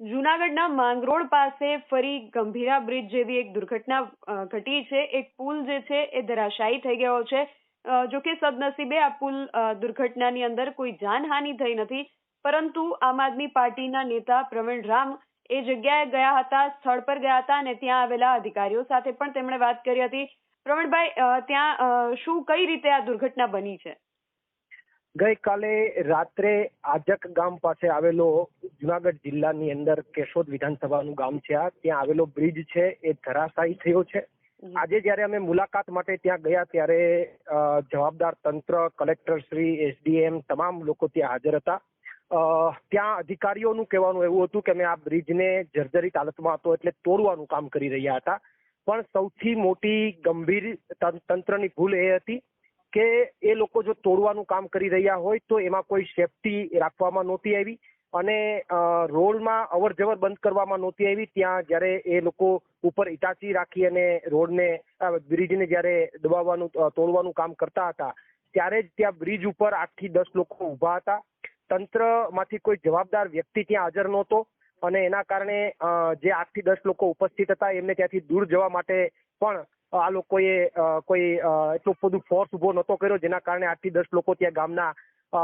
જુનાગઢના માંગરોળ પાસે ફરી ગંભીરા બ્રિજ જેવી એક દુર્ઘટના ઘટી છે. એક પુલ જે છે એ ધરાશાયી થઈ ગયો છે. જો કે સદનસીબે આ પુલ દુર્ઘટનાની અંદર કોઈ જાનહાનિ થઈ નથી. પરંતુ આમ આદમી પાર્ટીના નેતા પ્રવીણ રામ એ જગ્યાએ ગયા હતા, સ્થળ પર ગયા હતા અને ત્યાં આવેલા અધિકારીઓ સાથે પણ તેમણે વાત કરી હતી. પ્રવીણભાઈ ત્યાં શું, કઈ રીતે આ દુર્ઘટના બની છે? ગઈકાલે રાત્રે આજક ગામ પાસે આવેલો જુનાગઢ જિલ્લાની અંદર કેશોદ વિધાનસભાનું ગામ છે આ. ત્યાં આવેલો બ્રિજ છે એ ધરાશાયી થયો છે. આજે જ્યારે અમે મુલાકાત માટે ત્યાં ગયા ત્યારે જવાબદાર તંત્ર કલેક્ટર શ્રી એસડીએમ તમામ લોકો ત્યાં હાજર હતા. ત્યાં અધિકારીઓનું કહેવાનું એવું હતું કે અમે આ બ્રિજને જર્જરિત હાલતમાં હતો એટલે તોડવાનું કામ કરી રહ્યા હતા. પણ સૌથી મોટી ગંભીર તંત્રની ભૂલ એ હતી કે એ લોકો જો તોડવાનું કામ કરી રહ્યા હોય તો એમાં કોઈ સેફટી રાખવામાં નહોતી આવી અને રોડમાં અવર જવર બંધ કરવામાં નહોતી આવી. ત્યાં જ્યારે એ લોકો ઉપર ઇટાચી રાખી અને રોડને બ્રિજને જ્યારે દબાવવાનું તોડવાનું કામ કરતા હતા, ત્યારે જ ત્યાં બ્રિજ ઉપર આઠથી દસ લોકો ઊભા હતા. તંત્રમાંથી કોઈ જવાબદાર વ્યક્તિ ત્યાં હાજર નહોતો અને એના કારણે જે આઠથી દસ લોકો ઉપસ્થિત હતા એમને ત્યાંથી દૂર જવા માટે પણ આ લોકોએ કોઈ એટલો બધું ફોર્સ ઊભો નહોતો કર્યો જેના કારણે આઠથી દસ લોકો ત્યાં ગામના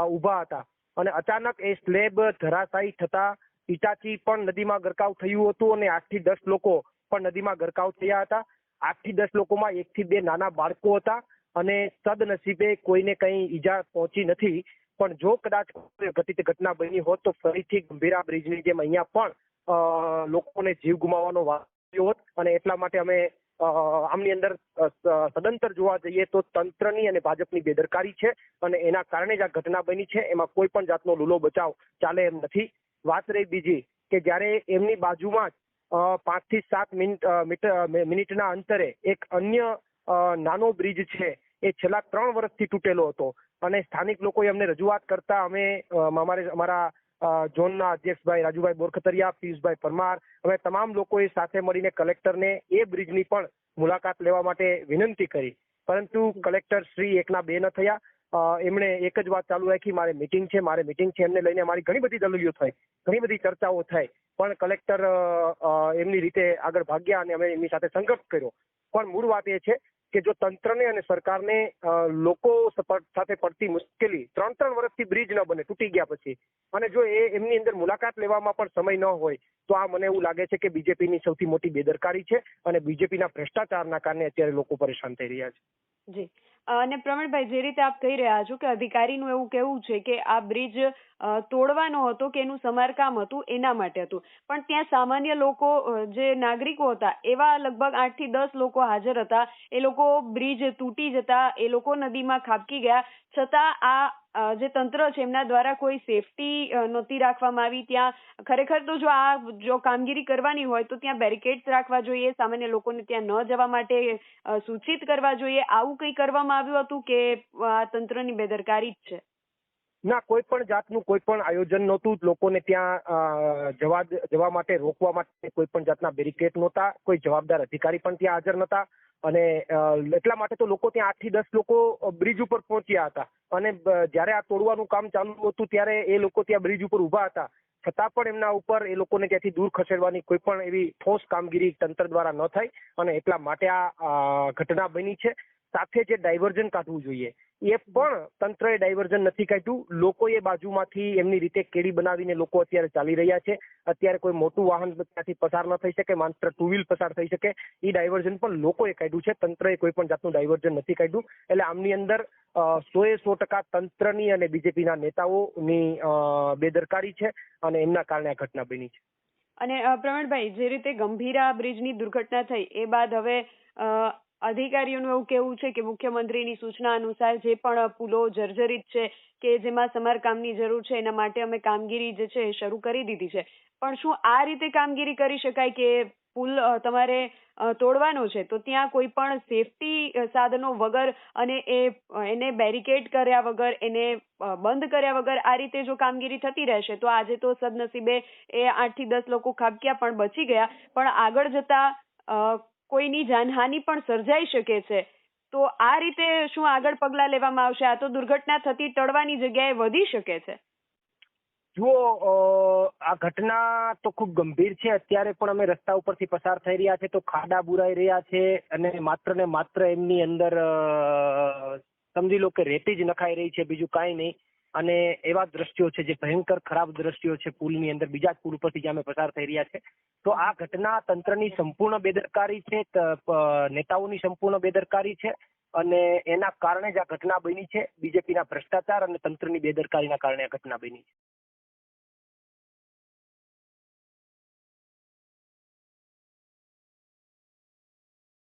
ઊભા હતા. અને અચાનક એ સ્લેબ ધરાશાયી થતા ઇટાચી પણ નદીમાં ગરકાવ થયું હતું અને આઠથી દસ લોકો પણ નદીમાં ગરકાવ થયા હતા. આઠથી દસ લોકોમાં એક થી બે નાના બાળકો હતા અને સદનસીબે કોઈને કંઈ ઈજા પહોંચી નથી. પણ જો કદાચ ઘટિત ઘટના બની હોત તો ફરીથી ગંભીરા બ્રિજની જેમ અહીંયા પણ લોકોને જીવ ગુમાવવાનો આવ્યો હોત અને એટલા માટે અમે આમની અંદર સદંતર જોવા જઈએ તો તંત્રની અને ભાજપની બેદરકારી છે અને એના કારણે જ આ ઘટના બની છે. એમાં કોઈ પણ જાતનો લૂલો બચાવ ચાલે એમ નથી. વાત રહી બીજી કે જ્યારે એમની બાજુમાં જ પાંચથી સાત મિનિટ મિનિટના અંતરે એક અન્ય નાનો બ્રિજ છે, એ છેલ્લા ત્રણ વર્ષથી તૂટેલો હતો. અને સ્થાનિક લોકોએ અમને રજૂઆત કરતા અમે અમારે, અમારા ઝોનના અધ્યક્ષભાઈ રાજુભાઈ બોરખતરિયા, પિયુષભાઈ પરમાર. હવે તમામ લોકોએ સાથે મળીને કલેક્ટરને એ બ્રિજની પણ મુલાકાત લેવા માટે વિનંતી કરી. પરંતુ કલેક્ટર શ્રી એકના બે ન થયા. એમણે એક જ વાત ચાલુ રાખી, મારે મિટિંગ છે, મારે મિટિંગ છે, એમને લઈને મારી ઘણી બધી દલીલો થઈ, ઘણી બધી ચર્ચાઓ થઈ. પણ કલેક્ટર એમની રીતે આગળ ભાગ્યા અને અમે એમની સાથે સંઘર્ષ કર્યો. પણ મૂળ વાત એ છે કે જો તંત્રને અને સરકારને લોકો સાથે પડતી મુશ્કેલી ત્રણ ત્રણ વર્ષથી બ્રિજ ન બને, તૂટી ગયા પછી. અને જો એ એમની અંદર મુલાકાત લેવામાં પણ સમય ન હોય, તો આ મને એવું લાગે છે કે બીજેપીની સૌથી મોટી બેદરકારી છે અને બીજેપીના ભ્રષ્ટાચારના કારણે અત્યારે લોકો પરેશાન થઈ રહ્યા છે. જી. અને પ્રવીણભાઈ, જે રીતે આપ કહી રહ્યા છો કે અધિકારીનું એવું કહેવું છે કે આ બ્રિજ તોડવાનો હતો કે એનું સમારકામ હતું, એના માટે હતું. પણ ત્યાં સામાન્ય લોકો જે નાગરિકો હતા, એવા લગભગ આઠથી દસ લોકો હાજર હતા. એ લોકો બ્રિજ તૂટી જતા, એ લોકો નદીમાં ખાબકી ગયા. છતાં આ જે તંત્ર છે, એમના દ્વારા કોઈ સેફટી નહોતી રાખવામાં આવી. ત્યાં ખરેખર તો જો આ, જો કામગીરી કરવાની હોય, તો ત્યાં બેરિકેડ્સ રાખવા જોઈએ. સામાન્ય લોકોને ત્યાં ન જવા માટે સૂચિત કરવા જોઈએ. આવું કંઈ કરવામાં આવ્યું હતું કે આ તંત્રની બેદરકારી જ છે? ના, કોઈ પણ જાતનું, કોઈ પણ આયોજન નહોતું. લોકોને ત્યાં જવા જવા માટે, રોકવા માટે કોઈ પણ જાતના બેરિકેડ નહોતા. કોઈ જવાબદાર અધિકારી પણ ત્યાં હાજર નહોતા. અને એટલા માટે તો લોકો ત્યાં આઠથી દસ લોકો બ્રિજ ઉપર પહોંચ્યા હતા. અને જ્યારે આ તોડવાનું કામ ચાલુ હતું, ત્યારે એ લોકો ત્યાં બ્રિજ ઉપર ઊભા હતા. છતાં પણ એમના ઉપર એ લોકોને ત્યાંથી દૂર ખસેડવાની કોઈ પણ એવી ઠોસ કામગીરી તંત્ર દ્વારા ન થઈ. અને એટલા માટે આ ઘટના બની છે. સાથે જે ડાયવર્ઝન કાઢવું જોઈએ. એ પણ તંત્રએ ડાયવર્ઝન નથી કાઢ્યું. લોકો એ બાજુમાંથી એમની રીતે કેડી બનાવીને લોકો અત્યારે ચાલી રહ્યા છે. અત્યારે કોઈ મોટું વાહન ત્યાંથી પસાર ન થઈ શકે, માત્ર ટુ વ્હીલ પસાર થઈ શકે. એ ડાયવર્ઝન પણ લોકોએ કાઢ્યું છે. તંત્રએ કોઈ પણ જાતનું ડાયવર્ઝન નથી કાઢ્યું. એટલે આમની અંદર સો એ સો ટકા તંત્રની અને બીજેપીના નેતાઓની બેદરકારી છે અને એમના કારણે આ ઘટના બની છે. અને પ્રવીણભાઈ, જે રીતે ગંભીરા બ્રિજની દુર્ઘટના થઈ, એ બાદ હવે અધિકારીઓનું એવું કહેવું છે કે મુખ્યમંત્રીની સૂચના અનુસાર જે પણ પુલો જર્જરિત છે કે જેમાં સમારકામની જરૂર છે, એના માટે અમે કામગીરી જે છે એ શરૂ કરી દીધી છે. પણ શું આ રીતે કામગીરી કરી શકાય કે પુલ તમારે તોડવાનો છે? તો ત્યાં કોઈ પણ સેફટી સાધનો વગર અને એ એને બેરિકેડ કર્યા વગર, એને બંધ કર્યા વગર આ રીતે જો કામગીરી થતી રહેશે, તો આજે તો સદનસીબે એ આઠથી દસ લોકો ખાબક્યા પણ બચી ગયા. પણ આગળ જતા કોઈની જાનહાનિ પણ સર્જાઈ શકે છે, તો આ રીતે શું આગળ પગલાં લેવામાં આવશે? આ તો દુર્ઘટના થતી ટળવાની જગ્યાએ વધી શકે છે. જુઓ આ ઘટના તો ખૂબ ગંભીર છે. અત્યારે પણ અમે રસ્તા ઉપરથી પસાર થઈ રહ્યા છે, તો ખાડા બુરાઈ રહ્યા છે અને માત્ર ને માત્ર એમની અંદર સમજી લો કે રેતી જ નખાઈ રહી છે, બીજું કાંઈ નહીં. અને એવા દ્રશ્યો છે જે ભયંકર ખરાબ દ્રશ્યો છે પુલની અંદર. બીજા જ પુલ ઉપરથી જે અમે પસાર થઈ રહ્યા છે. તો આ ઘટના તંત્રની સંપૂર્ણ બેદરકારી છે નેતાઓની સંપૂર્ણ બેદરકારી છે અને એના કારણે જ આ ઘટના બની છે. બીજેપીના ભ્રષ્ટાચાર અને તંત્રની બેદરકારીના કારણે આ ઘટના બની છે.